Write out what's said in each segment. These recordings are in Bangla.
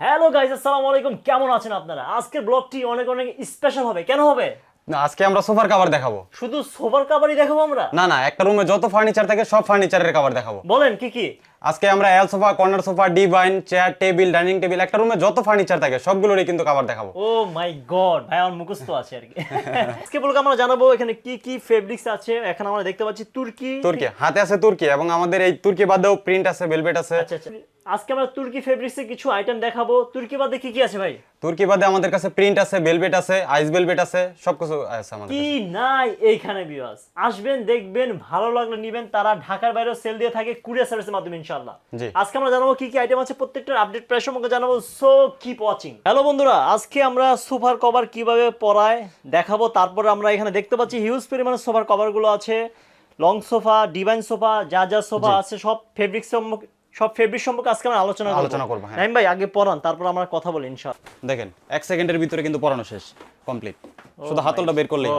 হ্যালো গাইজ আসসালামু আলাইকুম। কেমন আছেন আপনারা? আজকের ব্লগটি অনেক অনেক স্পেশাল হবে। কেন হবে? না আজকে আমরা সোফার কভার দেখাবো। শুধু সোফার কাভারই দেখাবো আমরা? না না একটা রুমে যত ফার্নিচার থাকে সব ফার্নিচারের কভার দেখাবো। বলেন কি কি? আজকে আমরা L sofa corner sofa divan chair table dining table একটা রুমে যত ফার্নিচার থাকে সবগুলোরই কিন্তু কভার দেখাবো। ও মাই গড ভাই আমার মুখস্থ আছে আর কি। আজকে বলব আমরা জানাব এখানে কি কি ফেব্রিক্স আছে। এখানে আমরা দেখতে পাচ্ছি তুর্কি। তুর্কি হাতে আছে তুর্কি এবং আমাদের এই তুর্কি বাদেও প্রিন্ট আছে ভেলভেট আছে। আচ্ছা আচ্ছা। আজকে আমরা তুর্কি ফেব্রিক্সের কিছু আইটেম দেখাবো। তুর্কি বাদে কি কি আছে ভাই? তুর্কি বাদে আমাদের কাছে প্রিন্ট আছে ভেলভেট আছে আইস ভেলভেট আছে সবকিছু আছে আমাদের কি নাই এইখানে বিয়াস আসবেন দেখবেন ভালো লাগলে নিবেন। তারা ঢাকার বাইরেও সেল দিয়ে থাকে কুরিয়ার সার্ভিসের মাধ্যমে ইনশাআল্লাহ। জি। আজকে আমরা জানাব কি কি আইটেম আছে প্রত্যেকটার আপডেট প্রায় সম্পর্কে জানাব। সো কিপ ওয়াচিং হ্যালো বন্ধুরা আজকে আমরা সোফার কভার কীভাবে পরায় দেখাবো তারপরে আমরা এখানে দেখতে পাচ্ছি হিউজ পরিমাণে সোফার কভারগুলো আছে। লং সোফা ডিভাইন সোফা যা যা সোফা আছে সব ফেব্রিক সম্পর্কে সব ফেব্রিক সম্পর্কে আজকে আমরা আলোচনা আলোচনা করব, হ্যাঁ। নাইম ভাই আগে পড়ান তারপর আমরা কথা বলি ইনশাআল্লাহ। দেখেন এক সেকেন্ডের ভিতরে কিন্তু পড়ানো শেষ কমপ্লিট শুধু হাতলটা বের করলেই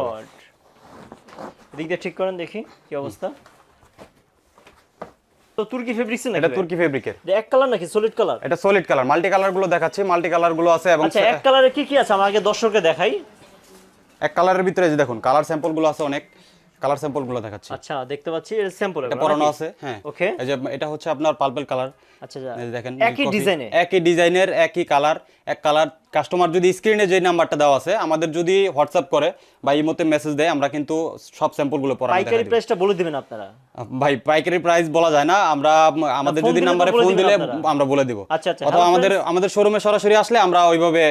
এদিক দিয়ে ঠিক করেন দেখি কি অবস্থা। তো তুর্কি ফেব্রিক্স নাকি এটা তুর্কি ফেব্রিকের এটা এক কালার নাকি? সলিড কালার এটা সলিড কালার মাল্টি কালারগুলো দেখাচ্ছি মাল্টি কালারগুলো আছে এবং আচ্ছা এক কালারে কি কি আছে? আগে দর্শককে দেখাই। এক কালারের ভিতরে যে দেখুন কালার স্যাম্পলগুলো আছে অনেক। কালার স্যাম্পলগুলো দেখাচ্ছি। আচ্ছা দেখতে পাচ্ছি এর স্যাম্পল এটা পরানো আছে হ্যাঁ। ওকে এই যে এটা হচ্ছে আপনার পার্পল কালার আচ্ছা যা। দেখেন একই ডিজাইনে একই ডিজাইনের একই কালার এক কালার কাস্টমার যদি স্ক্রিনে যে নাম্বারটা দেওয়া আছে আমাদের যদি হোয়াটসঅ্যাপ করে বা ইমোতে মেসেজ দেয় আমরা কিন্তু সব স্যাম্পলগুলো পরানো পাইকারি দেখাই দিই। প্রাইসটা বলে দিবেন আপনারা। ভাই পাইকারি প্রাইস বলা যায় না আমরা আমাদের যদি নাম্বারে ফোন দিলে আমরা বলে দিব। আচ্ছা, আচ্ছা। অথবা আমাদের আমাদের শোরুমে সরাসরি আসলে আমরা ওইভাবে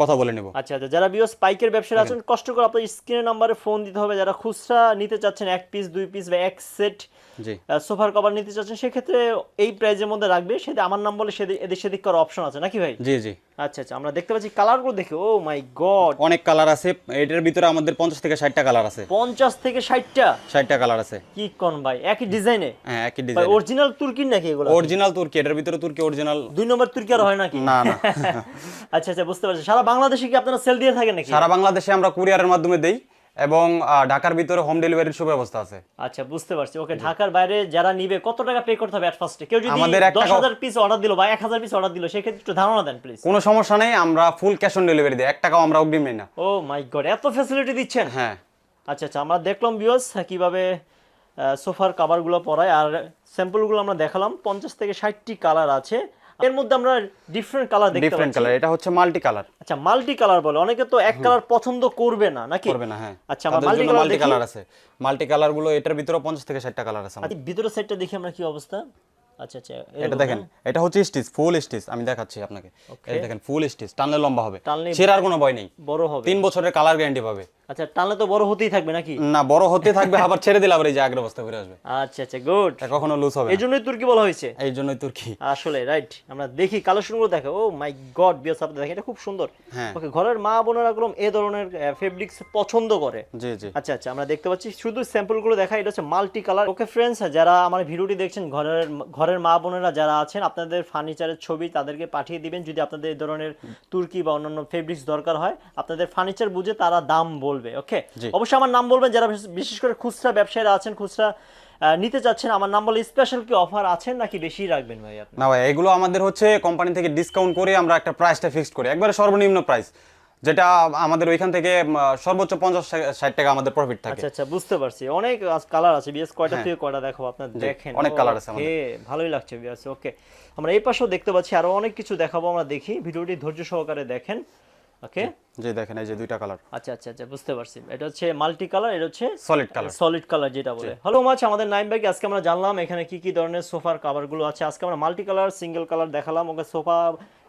কথা বলে নেব। আচ্ছা আচ্ছা যারা বিয়স স্পাইকের ব্যবসায়ী আছেন কষ্ট করে আপনার স্ক্রিনের নম্বরে ফোন দিতে হবে। যারা খুচরা নিতে চাচ্ছেন এক পিস দুই পিস বা এক সেট জি। সোফার কভার নিতে চাচ্ছেন সেক্ষেত্রে এই প্রাইজের মধ্যে রাখবে। সেটা আমার নাম বলে সেদিক এদিক সেদিক করার অপশন আছে। নাকি ভাই? জি জি। আচ্ছা আচ্ছা আমরা দেখতে পাচ্ছি কালারগুলো দেখে ও মাই গড। অনেক কালার আছে এটার ভিতরে আমাদের পঞ্চাশ থেকে ষাটটা কালার আছে। পঞ্চাশ থেকে ষাটটা? ষাটটা কালার আছে। কি কোন ভাই একই ডিজাইনে? হ্যাঁ একই ডিজাইন। অরিজিনাল তুর্কি নাকি এগুলো? অরিজিনাল তুর্কি এটার ভিতরে তুর্কি অরিজিনাল দুই নম্বর তুর্কি আর হয় নাকি? না না। আচ্ছা আচ্ছা বুঝতে পারছি। সারা বাংলাদেশে কি আপনারা সেল দিয়ে থাকেন নাকি? সারা বাংলাদেশে আমরা কুরিয়ারের মাধ্যমে দেই। এবং ঢাকার ভিতরে হোম ডেলিভারির সুব্যবস্থা আছে। আচ্ছা বুঝতে পারছি। ওকে ঢাকার বাইরে যারা নিবে কত টাকা পে করতে হবে অ্যাট ফার্স্টে কেউ যদি আমাদের এক দশ টাকাও- হাজার পিস অর্ডার দিল বা এক হাজার পিস অর্ডার দিল সেক্ষেত্রে একটু ধারণা দেন প্লিজ কোনো সমস্যা নেই আমরা ফুল ক্যাশ অন ডেলিভারি দিই। এক টাকাও আমরা অগ্রিম নিই না। ও মাই গড এত ফ্যাসিলিটি দিচ্ছেন? হ্যাঁ। আচ্ছা আচ্ছা আমরা দেখলাম বিয়স কীভাবে সোফার কাভারগুলো পরায়। আর স্যাম্পলগুলো আমরা দেখালাম পঞ্চাশ থেকে ষাটটি কালার আছে। এর মধ্যে আমরা ডিফারেন্ট কালার দেখতে ডিফারেন্ট কালার এটা হচ্ছে মাল্টি কালার আচ্ছা মাল্টি কালার বলে। অনেকে তো এক কালার পছন্দ করবে না নাকি? করবে না হ্যাঁ। আচ্ছা মাল্টি কালার মাল্টি কালার আছে। মাল্টি কালারগুলো এটার ভিতরে পঞ্চাশ থেকে ষাটটা কালার আছে আমাদের। আচ্ছা ভিতরের সাইডটা দেখি আমরা কি অবস্থা। আচ্ছা আচ্ছা এটা দেখেন? এটা হচ্ছে স্টিচ ফুল স্টিচ আমি দেখাচ্ছি আপনাকে। এটা দেখেন ফুল স্টিচ টানলে লম্বা হবে। ছেঁড়ার কোনো ভয় নেই। বড় হবে। তিন বছরের কালার গ্যারান্টি পাবে। আচ্ছা টানলে তো বড় হতেই থাকবে নাকি? না বড় হতে থাকবে আবার ছেড়ে দিলে আবার এই যে আগের অবস্থা ফিরে আসবে। আচ্ছা আচ্ছা গুড কখনো লুজ হবে এই জন্যই তুর্কি বলা হয়েছে। এই জন্যই তুর্কি। আসলে রাইট আমরা দেখি কালেকশনগুলো দেখো। ও মাই গড বিয়াস আপনি দেখেন এটা খুব সুন্দর। হ্যাঁ। ওকে ঘরের মা বোনেরা গুলো এই ধরনের ফেব্রিক্স পছন্দ করে। জি জি। আচ্ছা আচ্ছা আমরা দেখতে পাচ্ছি শুধু স্যাম্পলগুলো দেখা এটা হচ্ছে মাল্টি কালার ওকে ফ্রেন্ডস যারা আমার ভিডিওটি দেখছেন ঘরের ঘরের মা বোনেরা যারা আছেন আপনাদের ফার্নিচারের ছবি তাদেরকে পাঠিয়ে দিবেন। যদি আপনাদের এই ধরনের তুর্কি বা অন্যান্য ফেব্রিক্স দরকার হয় আপনাদের ফার্নিচার বুঝে তারা দাম বলবে ওকে অবশ্যই আমার নাম বলবেন যারা বিশেষ- করে খুচরা ব্যবসায়ীরা আছেন খুচরা নিতে চাচ্ছেন আমার নাম বলে স্পেশাল কি অফার আছেন নাকি বেশি রাখবেন ভাই আপনি? না ভাই এগুলো আমাদের হচ্ছে কোম্পানি থেকে ডিসকাউন্ট করে আমরা একটা প্রাইসটা ফিক্সড করি। একবারে সর্বনিম্ন প্রাইস যেটা আমাদের ওইখান থেকে সর্বোচ্চ পঞ্চাশ ষাট টাকা আমাদের প্রফিট থাকে। আচ্ছা আচ্ছা বুঝতে পারছি। অনেক কালার আছে বিএস কয়টা হ্যাঁ। থেকে কয়টা দেখো আপনার দেখেন। অনেক কালার আছে ওকে, ভালোই লাগছে বিএস ওকে আমরা এই পাশেও দেখতে পাচ্ছি আরও অনেক কিছু দেখাবো আমরা দেখি। ভিডিওটি ধৈর্য সহকারে দেখেন। ওকে যে দেখেন এই যে দুইটা কালার আচ্ছা আচ্ছা আচ্ছা বুঝতে পারছি। এটা হচ্ছে মাল্টি কালার এটা হচ্ছে সলিড কালার সলিড কালার যেটা বলে। হ্যালো মাছ আমাদের নাইম ব্যাগ আজকে আমরা জানলাম এখানে কি কি ধরনের সোফার কাভারগুলো আছে। আজকে আমরা মাল্টি কালার সিঙ্গেল কালার দেখালাম। ওকে সোফা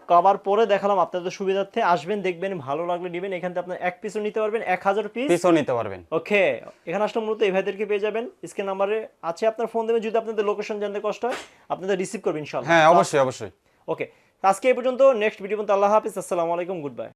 কভার পরে দেখালাম। আপনাদের সুবিধার্থে আসবেন দেখবেন ভালো লাগলে নেবেন। এখান থেকে আপনার এক পিসও নিতে পারবেন এক হাজার পিস পিসও নিতে পারবেন। ওকে এখানে আসলে মূলত এই ভাইদেরকে পেয়ে যাবেন। স্ক্রিন নাম্বারে আছে আপনার ফোন দেবেন। যদি আপনাদের লোকেশন জানতে কষ্ট হয় আপনাদের রিসিভ করবেন ইনশাআল্লাহ। হ্যাঁ অবশ্যই অবশ্যই। ওকে আজকে এই পর্যন্ত। নেক্সট ভিডিও পর্যন্ত আল্লাহ হাফিজ। আসসালামু আলাইকুম গুড বাই